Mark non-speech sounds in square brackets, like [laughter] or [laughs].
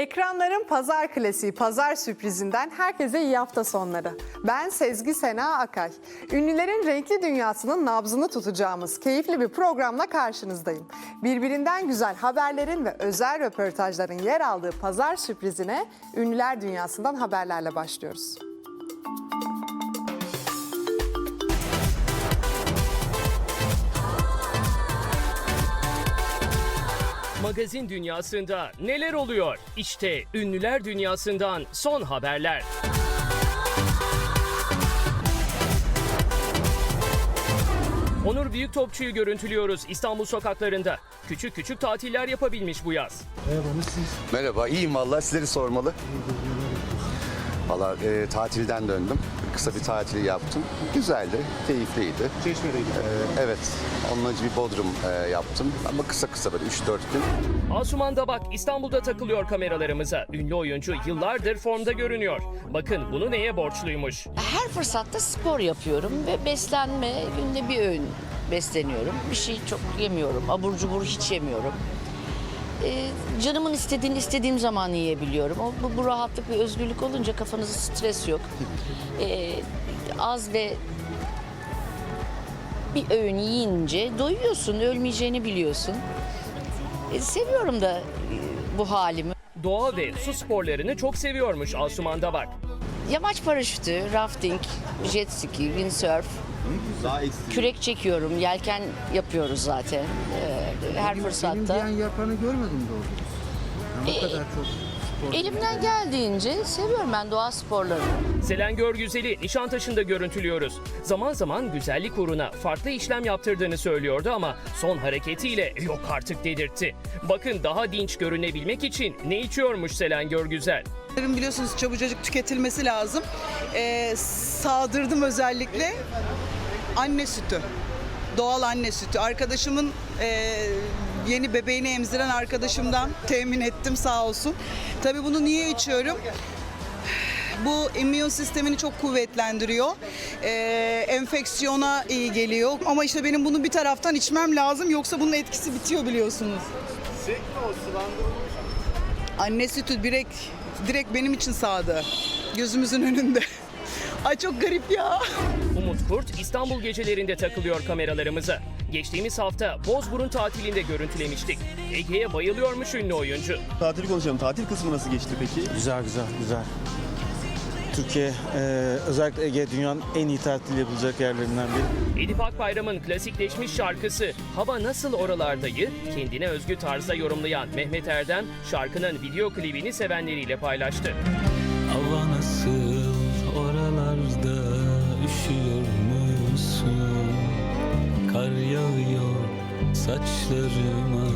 Ekranların pazar klasiği, pazar sürprizinden herkese iyi hafta sonları. Ben Sezgi Sena Akay. Ünlülerin renkli dünyasının nabzını tutacağımız keyifli bir programla karşınızdayım. Birbirinden güzel haberlerin ve özel röportajların yer aldığı pazar sürprizine ünlüler dünyasından haberlerle başlıyoruz. Magazin dünyasında neler oluyor? İşte ünlüler dünyasından son haberler. Onur Büyüktopçu'yu görüntülüyoruz İstanbul sokaklarında. Küçük küçük tatiller yapabilmiş bu yaz. Merhaba, iyiyim valla. Sizleri sormalı. Valla e, tatilden döndüm. Kısa bir tatili yaptım. Güzeldi, keyifliydi. Çeşme'deydi. E, evet, onunla bir Bodrum e, yaptım. Ama kısa kısa böyle 3-4 gün. Asuman Dabak İstanbul'da takılıyor kameralarımıza. Ünlü oyuncu yıllardır formda görünüyor. Bakın bunu neye borçluymuş. Her fırsatta spor yapıyorum ve beslenme günde bir öğün besleniyorum. Bir şey çok yemiyorum. Abur cubur hiç yemiyorum. Ee, canımın istediğini istediğim zaman yiyebiliyorum. O, bu, bu rahatlık ve özgürlük olunca kafanızda stres yok. Ee, az ve bir öğün yiyince doyuyorsun, ölmeyeceğini biliyorsun. Ee, seviyorum da e, bu halimi. Doğa ve su sporlarını çok seviyormuş Asuman Dabak. Yamaç paraşütü, rafting, jet ski, windsurf, Daha. Kürek çekiyorum, yelken yapıyoruz zaten ee, her Benim fırsatta. diyen yapanı görmedim doğru. Yani o kadar çok spor. Elimden geldiğince seviyorum ben doğa sporlarını. Selen Görgüzel'i Nişantaşı'nda görüntülüyoruz. Zaman zaman güzellik uğruna farklı işlem yaptırdığını söylüyordu ama son hareketiyle yok artık dedirtti. Bakın daha dinç görünebilmek için ne içiyormuş Selen Görgüzel. Biliyorsunuz çabucacık tüketilmesi lazım. Ee, sağdırdım özellikle anne sütü. Doğal anne sütü. Arkadaşımın e, yeni bebeğini emziren arkadaşımdan temin ettim sağ olsun. Tabii bunu niye içiyorum? Bu immün sistemini çok kuvvetlendiriyor. Ee, enfeksiyona iyi geliyor. Ama işte benim bunu bir taraftan içmem lazım. Yoksa bunun etkisi bitiyor biliyorsunuz. Anne sütü direkt direkt benim için sağdı. Gözümüzün önünde. [laughs] Ay çok garip ya. Umut Kurt İstanbul gecelerinde takılıyor kameralarımıza. Geçtiğimiz hafta Bozburun tatilinde görüntülemiştik. Ege'ye bayılıyormuş ünlü oyuncu. Tatil konuşalım. Tatil kısmı nasıl geçti peki? Güzel güzel güzel. Türkiye e, özellikle Ege dünyanın en iyi tatil yapılacak yerlerinden biri. Edip Akbayram'ın klasikleşmiş şarkısı Hava Nasıl Oralarda'yı kendine özgü tarzda yorumlayan Mehmet Erdem şarkının video klibini sevenleriyle paylaştı. Hava nasıl oralarda üşüyor musun? Kar yağıyor saçlarıma